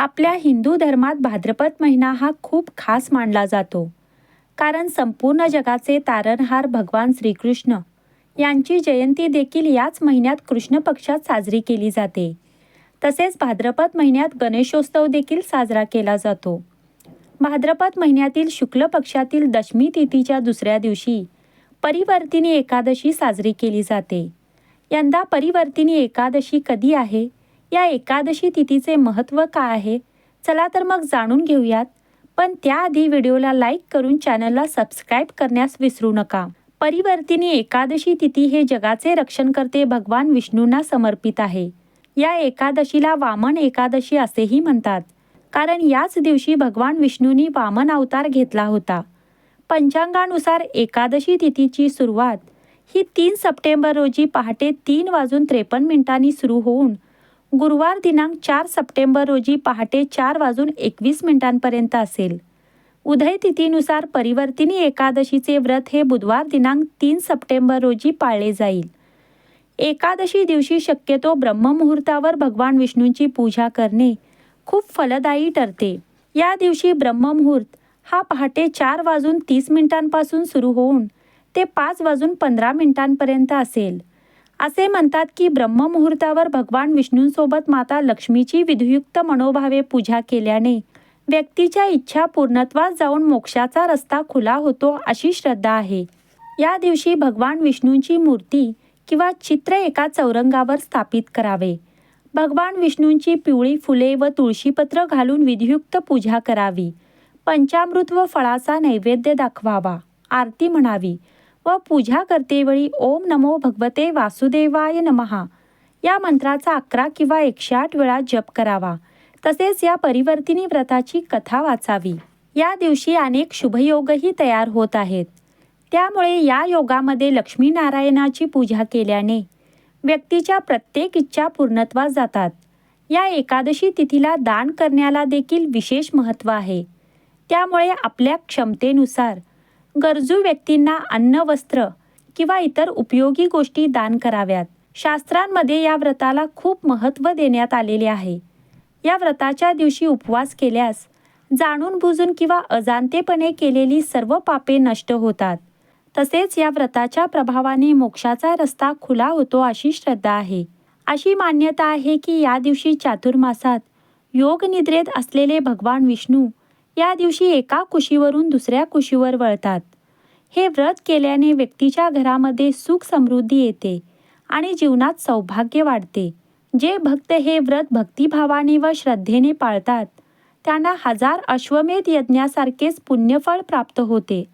आपल्या हिंदू धर्मात भाद्रपद महिना हा खूप खास मानला जातो. कारण संपूर्ण जगाचे तारणहार भगवान श्रीकृष्ण यांची जयंती देखील याच महिन्यात कृष्ण पक्षात साजरी केली जाते. तसेच भाद्रपद महिन्यात गणेशोत्सव देखील साजरा केला जातो. भाद्रपद महिन्यातील शुक्ल पक्षातील दशमी तिथीच्या दुसऱ्या दिवशी परिवर्तिनी एकादशी साजरी केली जाते. यंदा परिवर्तिनी एकादशी कधी आहे? या एकादशी तिथीचे महत्त्व काय आहे? चला तर मग जाणून घेऊयात. पण त्याआधी व्हिडिओला लाईक करून चॅनलला सबस्क्राईब करण्यास विसरू नका. परिवर्तिनी एकादशी तिथी हे जगाचे रक्षणकर्ते भगवान विष्णूंना समर्पित आहे. या एकादशीला वामन एकादशी असेही म्हणतात. कारण याच दिवशी भगवान विष्णूंनी वामन अवतार घेतला होता. पंचांगानुसार एकादशी तिथीची सुरुवात ही तीन सप्टेंबर रोजी पहाटे तीन वाजून त्रेपन्न मिनिटांनी सुरू होऊन गुरुवार दिनांक चार सप्टेंबर रोजी पहाटे चार वाजून एकवीस मिनिटांपर्यंत असेल. उदय तिथीनुसार परिवर्तिनी एकादशीचे व्रत हे बुधवार दिनांक तीन सप्टेंबर रोजी पाळले जाईल. एकादशी दिवशी शक्यतो ब्रह्ममुहूर्तावर भगवान विष्णूंची पूजा करणे खूप फलदायी ठरते. या दिवशी ब्रह्ममुहूर्त हा पहाटे चार वाजून तीस मिनिटांपासून सुरू होऊन ते पाच वाजून पंधरा मिनिटांपर्यंत असेल. असे म्हणतात की ब्रह्ममुहूर्तावर भगवान विष्णूंसोबत माता लक्ष्मीची विधियुक्त मनोभावे पूजा केल्याने व्यक्तीच्या इच्छा पूर्णत्वास जाऊन मोक्षाचा रस्ता खुला होतो अशी श्रद्धा आहे. या दिवशी भगवान विष्णूंची मूर्ती किंवा चित्र एका चौरंगावर स्थापित करावे. भगवान विष्णूंची पिवळी फुले व तुळशीपत्र घालून विधियुक्त पूजा करावी. पंचामृत व फळाचा नैवेद्य दाखवावा. आरती म्हणावी. व पूजा करतेवेळी ओम नमो भगवते वासुदेवाय नमहा या मंत्राचा अकरा किंवा एकशे आठ वेळा जप करावा. तसेच या परिवर्तिनी व्रताची कथा वाचावी. या दिवशी अनेक शुभयोगही तयार होत आहेत. त्यामुळे या योगामध्ये लक्ष्मीनारायणाची पूजा केल्याने व्यक्तीच्या प्रत्येक इच्छा पूर्णत्वास जातात. या एकादशी तिथीला दान करण्याला देखील विशेष महत्त्व आहे. त्यामुळे आपल्या क्षमतेनुसार गरजू व्यक्तींना अन्न वस्त्र किंवा इतर उपयोगी गोष्टी दान कराव्यात. शास्त्रांमध्ये या व्रताला खूप महत्त्व देण्यात आलेले आहे. या व्रताच्या दिवशी उपवास केल्यास जाणून बुजून किंवा अजाणतेपणे केलेली सर्व पापे नष्ट होतात. तसेच या व्रताच्या प्रभावाने मोक्षाचा रस्ता खुला होतो अशी श्रद्धा आहे. अशी मान्यता आहे की या दिवशी चातुर्मासात योग निद्रेत असलेले भगवान विष्णू या दिवशी एका कुशीवरून दुसऱ्या कुशीवर वळतात. हे व्रत केल्याने व्यक्तीच्या घरामध्ये सुख समृद्धी येते आणि जीवनात सौभाग्य वाढते. जे भक्त हे व्रत भक्तिभावाने व श्रद्धेने पाळतात त्यांना हजार अश्वमेध यज्ञासारखेच पुण्यफळ प्राप्त होते.